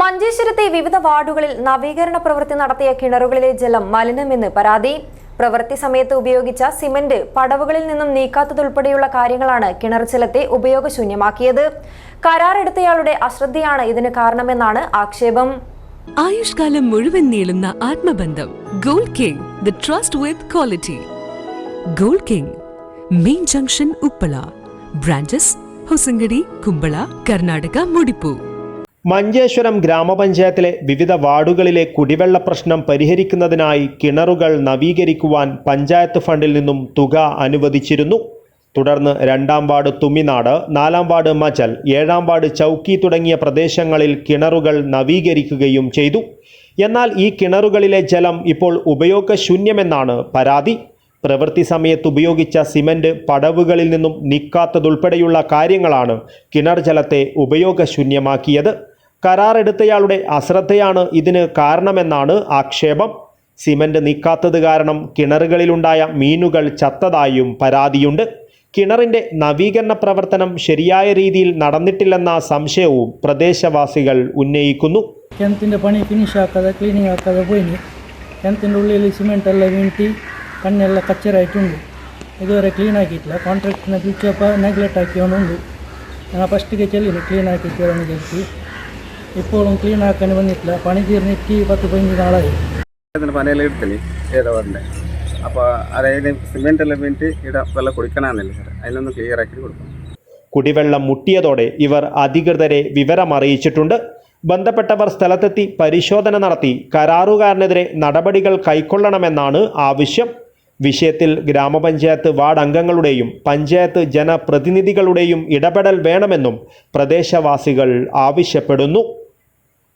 മഞ്ചേശ്വരത്തെ വിവിധ വാർഡുകളിൽ നവീകരണ പ്രവൃത്തി നടത്തിയ കിണറുകളിലെ ജലം മലിനമെന്ന് പരാതി. പ്രവൃത്തി സമയത്ത് ഉപയോഗിച്ച സിമന്റ് പടവുകളിൽ നിന്നും നീക്കാത്തതുൾപ്പെടെയുള്ള കാര്യങ്ങളാണ് കിണർ ജലത്തെ ഉപയോഗശൂന്യമാക്കിയത്. കരാറെടുത്തയാളുടെ അശ്രദ്ധയാണ് ഇതിന് കാരണമെന്നാണ് ആക്ഷേപം. ആയുഷ്കാലം മുഴുവൻ നീളുന്ന ആത്മബന്ധം. Gold King the trust with quality. Gold King main junction Uppala. Branches Hosangadi Kumbla Karnataka മുടിപ്പു. Manjeshwaram ഗ്രാമപഞ്ചായത്തിലെ വിവിധ വാർഡുകളിലെ കുടിവെള്ള പ്രശ്നം പരിഹരിക്കുന്നതിനായി കിണറുകൾ നവീകരിക്കുവാൻ പഞ്ചായത്ത് ഫണ്ടിൽ നിന്നും തുക അനുവദിച്ചിരുന്നു. തുടർന്ന് രണ്ടാം വാർഡ് തുമ്മിനാട് നാലാം വാർഡ് മചൽ ഏഴാം വാർഡ് ചൗക്കി തുടങ്ങിയ പ്രദേശങ്ങളിൽ കിണറുകൾ നവീകരിക്കുകയും ചെയ്തു. എന്നാൽ ഈ കിണറുകളിലെ ജലം ഇപ്പോൾ ഉപയോഗശൂന്യമെന്നാണ് പരാതി. പ്രവൃത്തി സമയത്ത് ഉപയോഗിച്ച സിമന്റ് പടവുകളിൽ നിന്നും നീക്കാത്തതുൾപ്പെടെയുള്ള കാര്യങ്ങളാണ് കിണർ ജലത്തെ ഉപയോഗശൂന്യമാക്കിയത്. കരാറെടുത്തയാളുടെ അശ്രദ്ധയാണ് ഇതിന് കാരണമെന്നാണ് ആക്ഷേപം. സിമന്റ് നീക്കാത്തത് കാരണം കിണറുകളിലുണ്ടായ മീനുകൾ ചത്തതായും പരാതിയുണ്ട്. കിണറിന്റെ നവീകരണ പ്രവർത്തനം ശരിയായ രീതിയിൽ നടന്നിട്ടില്ലെന്ന സംശയവും പ്രദേശവാസികൾ ഉന്നയിക്കുന്നു. കിണറ്റിന്റെ പണി ഫിനിഷ് ആക്കാതെ ക്ലീനിങ് ആക്കാതെ പോയിന്. കിണറ്റിന്റെ ഉള്ളിൽ സിമെന്റ് എല്ലാം വീണ്ടി കണ്ണെല്ലാം കച്ചറായിട്ടുണ്ട്. ഇതുവരെ ക്ലീൻ ആക്കിയിട്ടില്ല കോൺട്രാക്ടിനെ വിളിച്ചപ്പോൾ നെഗ്ലക്റ്റ് ആക്കിയോണ്ടുണ്ട് ഞാൻ ഫസ്റ്റ് ചെല്ലിന് ക്ലീൻ ആക്കി തരാമെന്ന് വിചാരിച്ച് ഇപ്പോഴും ക്ലീൻ ആക്കാൻ വന്നിട്ടില്ല. പണി തീർന്നിട്ട് പത്ത് പതിനഞ്ച് നാളായി. പണിയെല്ലാം എടുത്തിനി ഏതോ ഉടനെ അപ്പോൾ അതായത് സിമെന്റ് വേണ്ടി വെള്ളം കുടിക്കണമെന്നില്ല സാർ അതിനൊന്ന് ക്ലിയർ ആക്കി കൊടുക്കണം. കുടിവെള്ളം മുട്ടിയതോടെ ഇവർ അധികൃതരെ വിവരമറിയിച്ചിട്ടുണ്ട് ബന്ധപ്പെട്ടവർ സ്ഥലത്തെത്തി പരിശോധന നടത്തി കരാറുകാരനെതിരെ നടപടികൾ കൈക്കൊള്ളണമെന്നാണ് ആവശ്യം. വിഷയത്തിൽ ഗ്രാമപഞ്ചായത്ത് വാർഡ് അംഗങ്ങളുടെയും പഞ്ചായത്ത് ജനപ്രതിനിധികളുടെയും ഇടപെടൽ വേണമെന്നും പ്രദേശവാസികൾ ആവശ്യപ്പെടുന്നു.